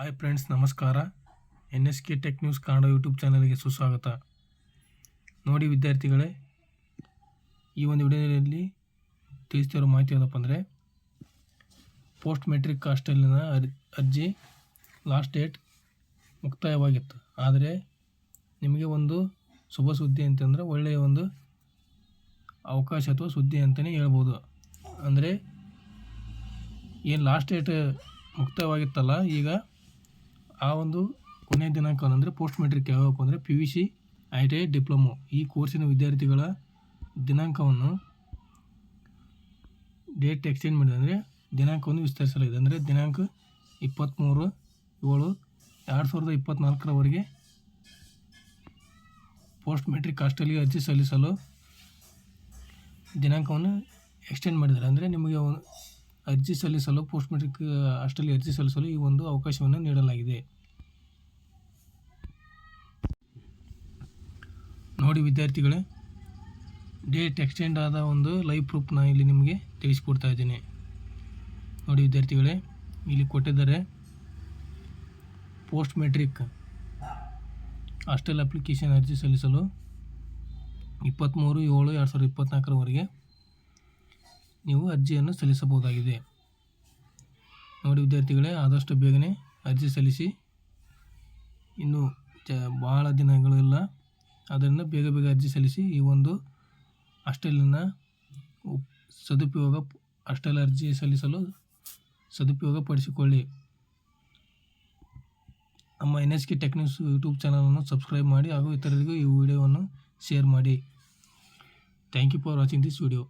Hi friends ನಮಸ್ಕಾರ. N S K tech news Kannada YouTube ಚಾನಲ್ಗೆ ಸುಸ್ವಾಗತ. ನೋಡಿ ವಿದ್ಯಾರ್ಥಿಗಳೇ, ಈ ಒಂದು ವಿಡಿಯೋದಲ್ಲಿ ತಿಳಿಸ್ತಿರೋ ಮಾಹಿತಿ ಯಾವುದಪ್ಪ ಅಂದರೆ ಪೋಸ್ಟ್ ಮೆಟ್ರಿಕ್ ಹಾಸ್ಟೆಲಿನ ಅರ್, ಅರ್ಜಿ ಲಾಸ್ಟ್ ಡೇಟ್ ಮುಕ್ತಾಯವಾಗಿತ್ತು. ಆದರೆ ನಿಮಗೆ ಒಂದು ಶುಭ ಸುದ್ದಿ ಅಂತಂದರೆ ಒಳ್ಳೆಯ ಒಂದು ಅವಕಾಶ ಅಥವಾ ಸುದ್ದಿ ಅಂತಲೇ ಹೇಳ್ಬೋದು. ಅಂದರೆ ಏನು ಲಾಸ್ಟ್ ಡೇಟ್ ಮುಕ್ತಾಯವಾಗಿತ್ತಲ್ಲ, ಈಗ ಆ ಒಂದು ಕೊನೆಯ ದಿನಾಂಕ ಅಂದರೆ ಪೋಸ್ಟ್ ಮೆಟ್ರಿಕ್ ಯಾವಪ್ಪ ಅಂದರೆ P U C I T I diploma ಈ ಕೋರ್ಸಿನ ವಿದ್ಯಾರ್ಥಿಗಳ ದಿನಾಂಕವನ್ನು ಡೇಟ್ ಎಕ್ಸ್ಚೇಂಜ್ ಮಾಡಿದೆ ಅಂದರೆ ದಿನಾಂಕವನ್ನು ವಿಸ್ತರಿಸಲಾಗಿದೆ. ಅಂದರೆ ದಿನಾಂಕ ಇಪ್ಪತ್ತ್ಮೂರು ಏಳು, ಎರಡು ಸಾವಿರದ ಇಪ್ಪತ್ತ್ನಾಲ್ಕರವರೆಗೆ ಪೋಸ್ಟ್ ಮೆಟ್ರಿಕ್ ಹಾಸ್ಟೆಲ್ಗೆ ಅರ್ಜಿ ಸಲ್ಲಿಸಲು ದಿನಾಂಕವನ್ನು ಎಕ್ಸ್ಟೆಂಡ್ ಮಾಡಿದ್ದಾರೆ. ಅಂದರೆ ನಿಮಗೆ ಅರ್ಜಿ ಸಲ್ಲಿಸಲು ಪೋಸ್ಟ್ ಮೆಟ್ರಿಕ್ ಹಾಸ್ಟೆಲ್ಗೆ ಅರ್ಜಿ ಸಲ್ಲಿಸಲು ಈ ಒಂದು ಅವಕಾಶವನ್ನು ನೀಡಲಾಗಿದೆ. ನೋಡಿ ವಿದ್ಯಾರ್ಥಿಗಳೇ, ಡೇಟ್ ಎಕ್ಸ್ಟೆಂಡ್ ಆದ ಒಂದು ಲೈವ್ ಪ್ರೂಫ್ನ ಇಲ್ಲಿ ನಿಮಗೆ ತಿಳಿಸ್ಕೊಡ್ತಾ ಇದ್ದೀನಿ. ನೋಡಿ ವಿದ್ಯಾರ್ಥಿಗಳೇ, ಇಲ್ಲಿ ಕೊಟ್ಟಿದ್ದಾರೆ ಪೋಸ್ಟ್ ಮೆಟ್ರಿಕ್. ಹಾಸ್ಟೆಲ್ ಅಪ್ಲಿಕೇಶನ್ ಅರ್ಜಿ ಸಲ್ಲಿಸಲು ಇಪ್ಪತ್ತ್ಮೂರು ಏಳು, ಎರಡು ಸಾವಿರದ ಇಪ್ಪತ್ತ್ನಾಲ್ಕರವರೆಗೆ ನೀವು ಅರ್ಜಿಯನ್ನು ಸಲ್ಲಿಸಬಹುದಾಗಿದೆ. ನೋಡಿ ವಿದ್ಯಾರ್ಥಿಗಳೇ, ಆದಷ್ಟು ಬೇಗನೆ ಅರ್ಜಿ ಸಲ್ಲಿಸಿ. ಇನ್ನೂ ಚ ಭಾಳ ದಿನಗಳಿಲ್ಲ. ಅದರಿಂದ ಬೇಗ ಬೇಗ ಅರ್ಜಿ ಸಲ್ಲಿಸಿ ಈ ಒಂದು ಹಾಸ್ಟೆಲಿನ ಉಪ್, ಸದುಪಯೋಗ ಹಾಸ್ಟೆಲ್ ಅರ್ಜಿ ಸಲ್ಲಿಸಲು ಸದುಪಯೋಗ ಪಡಿಸಿಕೊಳ್ಳಿ. ನಮ್ಮ N S K techniques YouTube ಚಾನಲನ್ನು ಸಬ್ಸ್ಕ್ರೈಬ್ ಮಾಡಿ ಹಾಗೂ ಇತರರಿಗೂ ಈ ವಿಡಿಯೋವನ್ನು ಶೇರ್ ಮಾಡಿ. Thank you for watching this video.